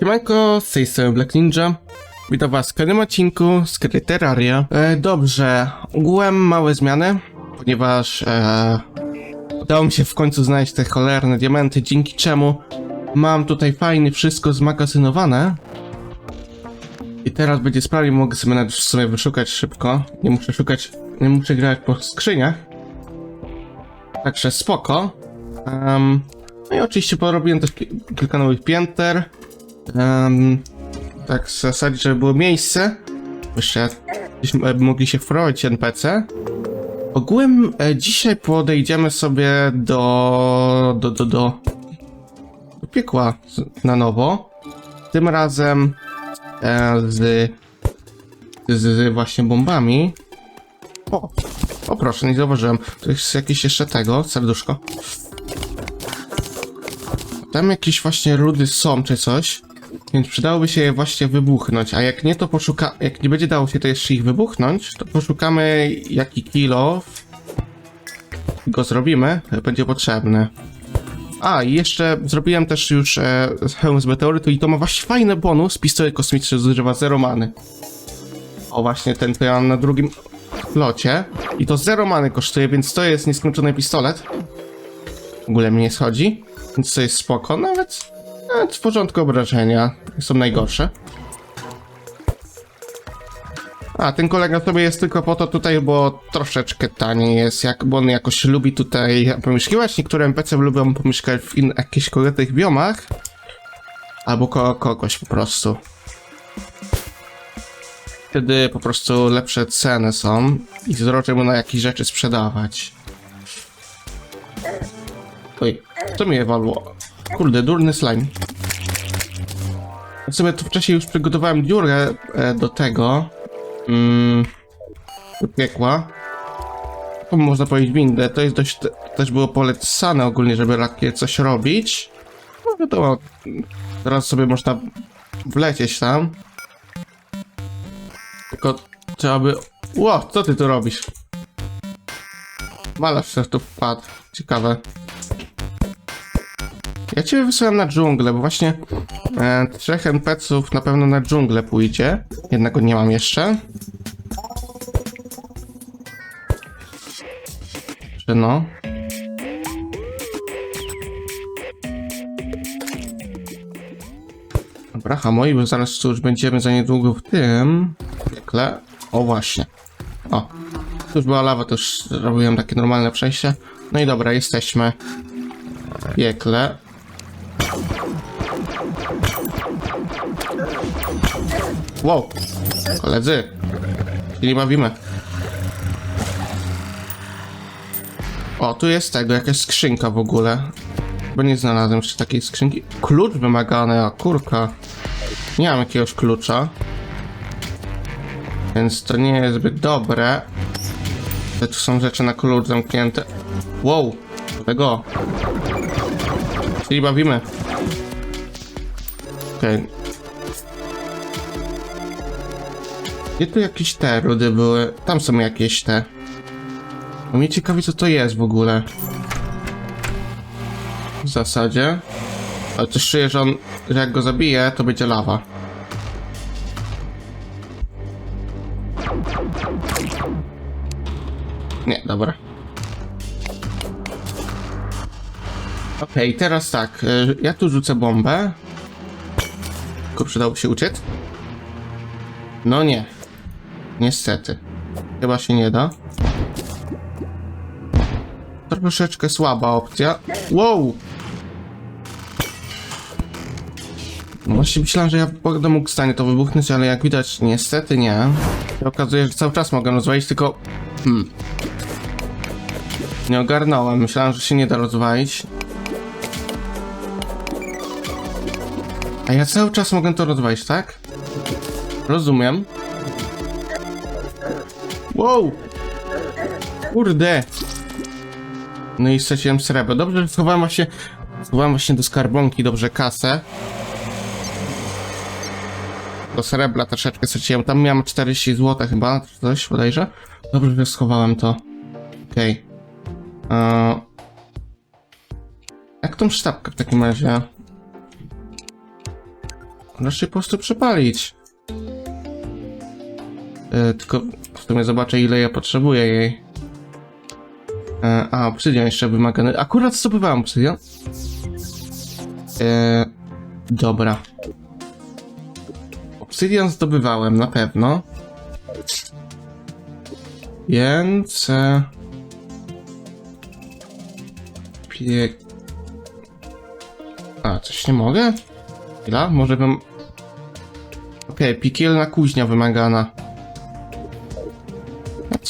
Siemanko, z tej strony Black Ninja. Witam was w kolejnym odcinku z gry. E, dobrze, ogółem małe zmiany, ponieważ e, udało mi się w końcu znaleźć te cholerne diamenty, dzięki czemu mam tutaj fajnie wszystko zmagazynowane. I teraz będzie sprawnie, mogę sobie nawet w sumie wyszukać szybko. Nie muszę szukać, nie muszę grać po skrzyniach. Także spoko. Em, no i oczywiście porobiłem też ki- kilka nowych pięter. Em, tak zasadzie, żeby było miejsce. Jeszcze byśmy mogli się wprowadzić NPC. Ogółem e, dzisiaj podejdziemy sobie do, do, do, do, do piekła na nowo. Tym razem e, z, z, z właśnie bombami. O, o proszę, nie zauważyłem. To jest jakieś jeszcze tego, serduszko. Tam jakieś właśnie rudy są czy coś. Więc przydałoby się je właśnie wybuchnąć, a jak nie to poszuka... Jak nie będzie dało się to jeszcze ich wybuchnąć, to poszukamy jaki kilo go zrobimy, będzie potrzebny. A, i jeszcze zrobiłem też już e, hełm z meteorytu i to ma właśnie fajny bonus, pistolet kosmiczny zużywa zero many. O, właśnie ten, co ja mam na drugim locie. I to zero many kosztuje, więc to jest nieskończony pistolet. W ogóle mnie nie schodzi, więc to jest spoko, nawet, nawet w porządku obrażenia są najgorsze. A, ten kolega sobie jest tylko po to tutaj, bo troszeczkę taniej jest, jak, bo on jakoś lubi tutaj pomieszkiwać. Niektóre NPC lubią pomieszkać w in, jakichś konkretnych biomach. Albo ko kogoś po prostu. Wtedy po prostu lepsze ceny są i zdrożej mu na jakieś rzeczy sprzedawać. Oj, co mnie walło? Kurde, durny slime. Ja sobie tu wcześniej już przygotowałem dziurę e, do tego. Mm, do piekła. To można powiedzieć windę. To jest dość, te, też było polecane ogólnie, żeby takie coś robić. No wiadomo, teraz sobie można wlecieć tam. Tylko trzeba by... Ło, co ty tu robisz? Malarz też tu wpadł. Ciekawe. Ja ciebie wysyłam na dżunglę, bo właśnie e, trzech NPC-ów na pewno na dżunglę pójdzie. Jednego nie mam jeszcze. Czy no? Dobra, hamoj, bo zaraz tu już będziemy za niedługo w tym. Piekle. O właśnie. O. Tu już była lawa, to już robiłem takie normalne przejście. No i dobra, jesteśmy. Piekle. Wow. Koledzy. Nie bawimy. O, tu jest tego, jakaś skrzynka w ogóle. Bo nie znalazłem jeszcze takiej skrzynki. Klucz wymagany, a kurka. Nie mam jakiegoś klucza. Więc to nie jest zbyt dobre. Ale tu są rzeczy na klucz zamknięte. Wow, tego. Czyli bawimy. Okej. Gdzie tu jakieś te rudy były? Tam są jakieś te. No mnie ciekawi co to jest w ogóle. W zasadzie. Ale coś czuję, że on, że jak go zabije, to będzie lawa. Nie, dobra. Okej, teraz tak. y, Ja tu rzucę bombę. Tylko przydałoby się uciec? No nie. Niestety. Chyba się nie da. Troszeczkę słaba opcja. Wow! Właśnie myślałem, że ja będę mógł w stanie to wybuchnąć, ale jak widać niestety nie. Się okazuje, że cały czas mogę rozwalić, tylko... Hmm. Nie ogarnąłem, myślałem, że się nie da rozwalić. A ja cały czas mogę to rozwalić, tak? Rozumiem. Wow! Kurde! No i straciłem srebro. Dobrze, że schowałem właśnie... Schowałem właśnie do skarbonki dobrze kasę. Do srebra troszeczkę straciłem. Tam miałem 40 zł chyba, coś bodajże. Dobrze, że schowałem to. Okej. Okay. Jak tą sztabkę w takim razie? Raczej po prostu przepalić. E, tylko w sumie zobaczę ile ja potrzebuję jej. E, a, obsydian jeszcze wymagany. Akurat zdobywałem obsydian. E, dobra. Obsydian zdobywałem na pewno. Więc... E, pie... A, coś nie mogę? Chwila, może bym... Okej, piekielna kuźnia wymagana.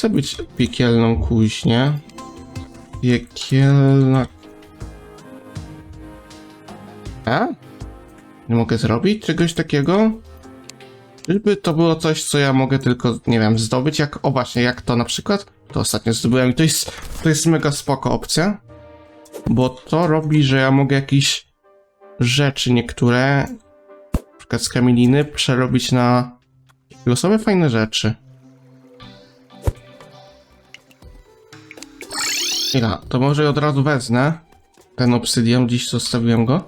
Chcę być piekielną kuźnię. Piekielna... A? Nie mogę zrobić czegoś takiego? Czyżby to było coś, co ja mogę tylko, nie wiem, zdobyć? Jak, o właśnie, jak to na przykład? To ostatnio zdobyłem i to jest, to jest mega spoko opcja. Bo to robi, że ja mogę jakieś rzeczy niektóre, na przykład z kamieniny, przerobić na losowe fajne rzeczy. Chwila, to może od razu wezmę ten obsydian, dziś zostawiłem go.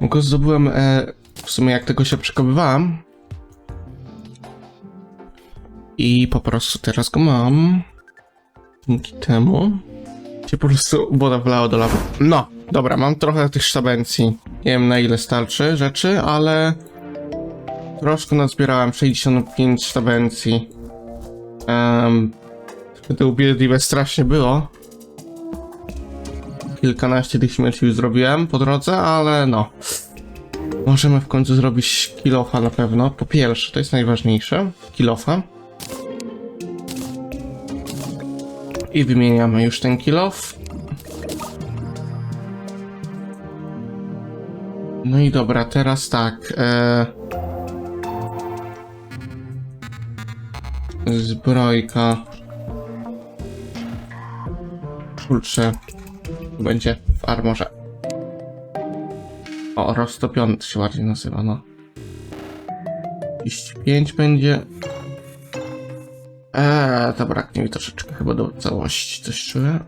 Go zdobyłem, e, w sumie jak tego się przekopywałem. I po prostu teraz go mam. Dzięki temu się po prostu woda wlała do lawy. No, dobra, mam trochę tych sztabencji. Nie wiem na ile starczy rzeczy, ale troszkę nazbierałem 65 sztabencji. Um, to ubiedliwe strasznie było. Kilkanaście tych śmierci już zrobiłem po drodze, ale no. Możemy w końcu zrobić kilofa na pewno. Po pierwsze, to jest najważniejsze. Kilofa. I wymieniamy już ten kilof. No i dobra, teraz tak. E... Zbrojka. Kurczę. Będzie w armorze. O, roztopiony to się ładnie nazywa, no. 35 będzie. Eee, to braknie mi troszeczkę chyba do całości, coś czuję.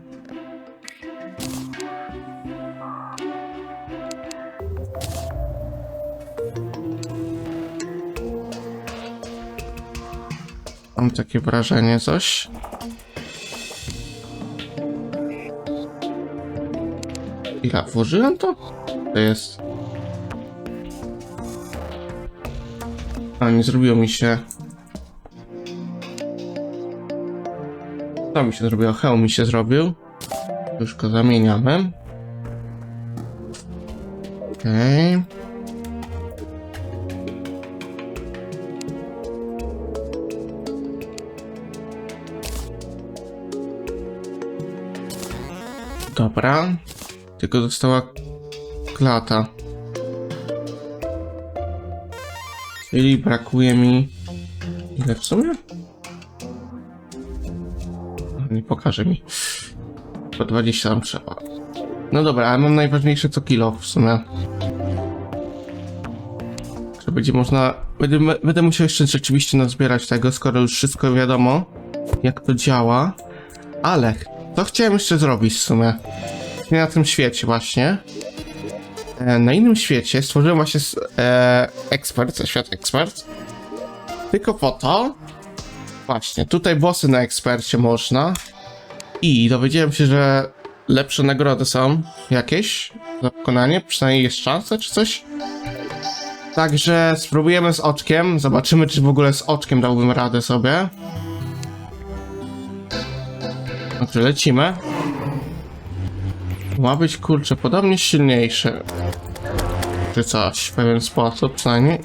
Mam takie wrażenie, coś. Ile włożyłem to? To jest. A nie zrobiło mi się. To mi się zrobiło, hełm mi się zrobił. Już go zamieniamy. Okej. Dobra. Tylko została klata. Czyli brakuje mi... Ile w sumie? Nie pokaże mi. Po 20 tam trzeba. No dobra, ale mam najważniejsze co kilo w sumie. Że będzie można... Będę, będę musiał jeszcze rzeczywiście nazbierać tego, skoro już wszystko wiadomo, jak to działa. Ale, co chciałem jeszcze zrobić w sumie? Nie na tym świecie właśnie. E, na innym świecie stworzyłem właśnie e, ekspert, świat ekspert. Tylko po to. Właśnie, tutaj bossy na ekspercie można. I dowiedziałem się, że lepsze nagrody są jakieś za pokonanie, przynajmniej jest szansa czy coś. Także spróbujemy z oczkiem, zobaczymy czy w ogóle z oczkiem dałbym radę sobie. Dobrze, lecimy. Ma być kurczę podobnie silniejszy. Czy coś, w pewien sposób przynajmniej.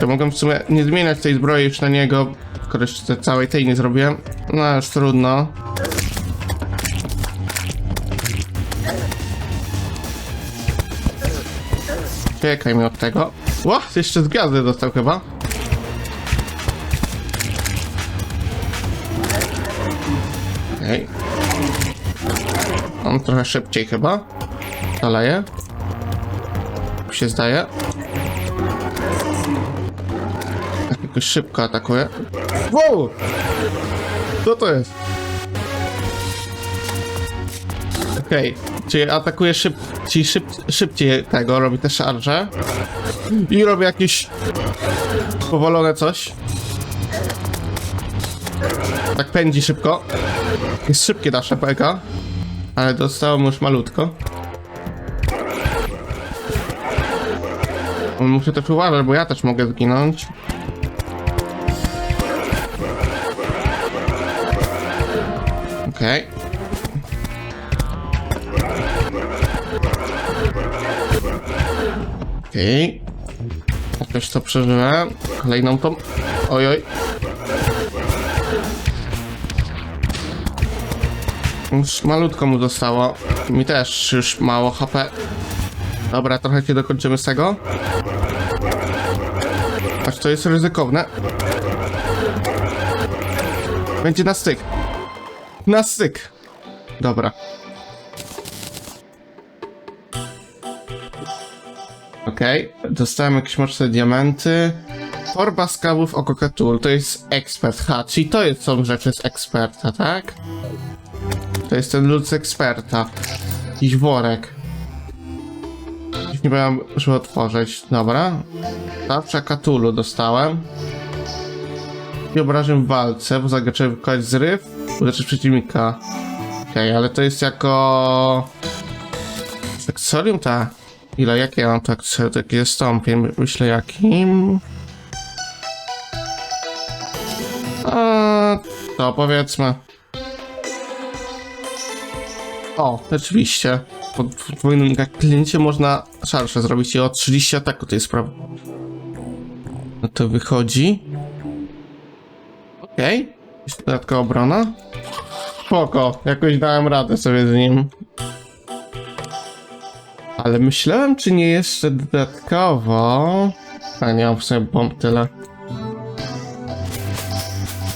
To mogę w sumie nie zmieniać tej zbroi już na niego, skoro jeszcze całej tej nie zrobiłem. No już trudno. Czekaj mi od tego. Ło, jeszcze z gwiazdy dostał chyba. Okej. On trochę szybciej chyba. Zaleje. Mi się zdaje. Tak jakoś szybko atakuje. Wow! Co to jest? Okej. Czyli atakuje szyb, czyli szyb, szybciej tego, robi te szarże. I robi jakieś powolone coś. Tak pędzi szybko. Jest szybkie nasze PK. Ale dostało mu już malutko. Muszę też uważać, bo ja też mogę zginąć. Okej. Okej. Jakoś to przeżyłem. Kolejną tą. Ojoj. Już malutko mu zostało. Mi też już mało HP. Dobra, trochę się dokończymy z tego. Aż to jest ryzykowne. Będzie na styk. Na styk. Dobra. Okej, dostałem jakieś mocne diamenty. Torba skarbów oko Cthulhu, to jest ekspert. Ha, czyli to jest, są rzeczy z eksperta, tak? To jest ten lud z eksperta. Jakiś worek. Nie będę żeby otworzyć. Dobra. Tarcza Cthulhu dostałem. I obrażeń w walce, bo zagraczy wykonać zryw, uderzyć przeciwnika. Okej, ale to jest jako... Akcesorium ta. Ile, jakie ja mam to akcesorium? Takie stąpię, myślę jakim... A, to powiedzmy. O, rzeczywiście. Po podwójnym kliencie można szarsze zrobić i o 30 ataku to jest prawo. No to wychodzi. Okej. Okay. Dodatkowa obrona. Spoko, jakoś dałem radę sobie z nim. Ale myślałem, czy nie jeszcze dodatkowo... A nie mam w sobie bomb tyle.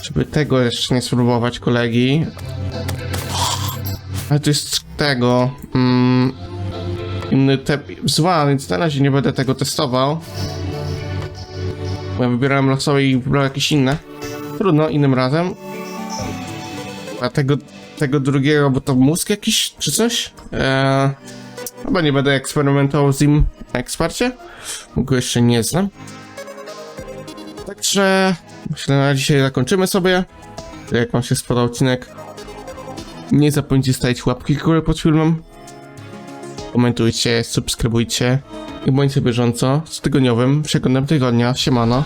Żeby tego jeszcze nie spróbować, kolegi. Ale to jest tego... Mm, inny typ zła, więc na razie nie będę tego testował. Bo ja wybierałem losowe i wybrałem jakieś inne. Trudno, innym razem. A tego, tego drugiego, bo to mózg jakiś, czy coś? Eee, chyba nie będę eksperymentował z nim na ekspercie. Go jeszcze nie znam. Także myślę, na dzisiaj zakończymy sobie. Jak wam się spodobał odcinek, nie zapomnijcie stawić łapki górę pod filmem. Komentujcie, subskrybujcie i bądźcie bieżąco z tygodniowym przeglądem tygodnia. Siemano.